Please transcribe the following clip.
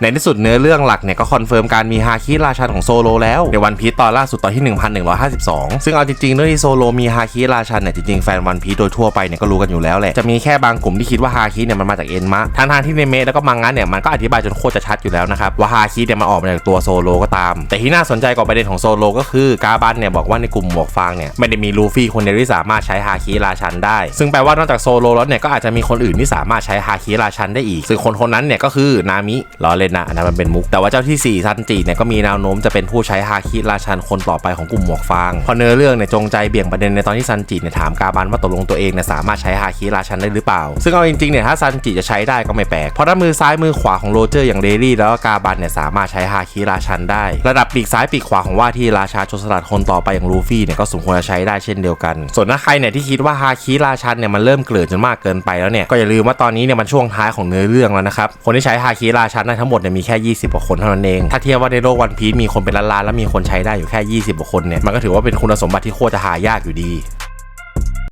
ในที่สุดเนื้อเรื่องหลักเนี่ยก็คอนเฟิร์มการมีฮาคิราชันของโซโลแล้ว ในวันพี e ตอนล่าสุดตอนที่ 1152 ซึ่งเอาจริงๆเรื่องที่โซโลมีฮาคิราชันเนี่ยจริงๆแฟนวันพี e โดยทั่วไปเนี่ยก็รู้กันอยู่แล้วแหละ จะมีแค่บางกลุ่มที่คิดว่าฮาคิเนี่ยมันมาจากเอ็นมะทางทางที่ในเมะแล้วก็มังงะเนี่ยมันก็อธิบายจนโคตรจะชัดอยู่แล้วนะครับว่าฮาคิเนี่ยมันออกมาจากตัวโซโลก็ตาม แต่ที่น่าสนใจกว่าประเด็นของโซโลก็คือกาบันเนี่ยบอกว่าในกลุ่มหมวกฟางเนี่ยไม่ได้มีลูฟี่คนเดียวที่สามารถใช้ฮาคิราชันได้ ซึ่งแปลว่านอกจากโซโลแล้วเนี่ยก็อาจจะมีคนอื่นที่สามารถใช้ฮาคิราชันได้อีกซึ่งคนคนนั้นเนี่ยก็คือนามิลอเลนนะอันนั้นมันเป็นมุก แต่ว่าเจ้าที่ 4 ซันจิเนี่ยก็มีแนวโน้มจะเป็นผู้ใช้ฮาคิราชันคนต่อไปของกลุ่มหมวกฟางพอเนื้อเรื่องเนี่ยจงใจเบี่ยงประเด็นในตอนที่ซันจิเนี่ยถามกาบันว่าตกลงตัวเองเนี่ยสามารถใช้ฮาคิราชันได้หรือเปล่า ซึ่งเอาจริงๆเนี่ยถ้าซันจิจะใช้ได้ก็ไม่แปลกเพราะถ้ามือซ้ายมือขวาของโรเจอร์อย่างเดลี่แล้วก็กาบันเนี่ยสามารถใช้ฮาคิราชันได้ ระดับปีกซ้ายปีกขวาของว่าที่ราชาโจรสลัดคนต่อไปอย่างลูฟี่เนี่ยก็สมควรจะใช้ได้เช่นเดียวกัน ส่วนถ้าใครเนี่ยที่คิดว่าฮาคิราชันเนี่ยมันเริ่มเกลื่อนจนมากเกินไปแล้วเนี่ยก็อย่าลืมว่าตอนนี้เนี่ยมันช่วงท้ายของเนื้อเรื่องแล้วนะครับคนที่ใช้ฮาคิราชันได้ทั้งหมดเนี่ยมีแค่ 20กว่าคนเท่านั้นเอง ถ้าเทียบว่าในโลกวันพีมีคนเป็นล้านๆแล้วมีคนใช้ได้อยู่แค่ 20กว่าคนเนี่ยมันก็ถือว่าเป็นคุณสมบัติที่โคตรจะหายากอยู่ดี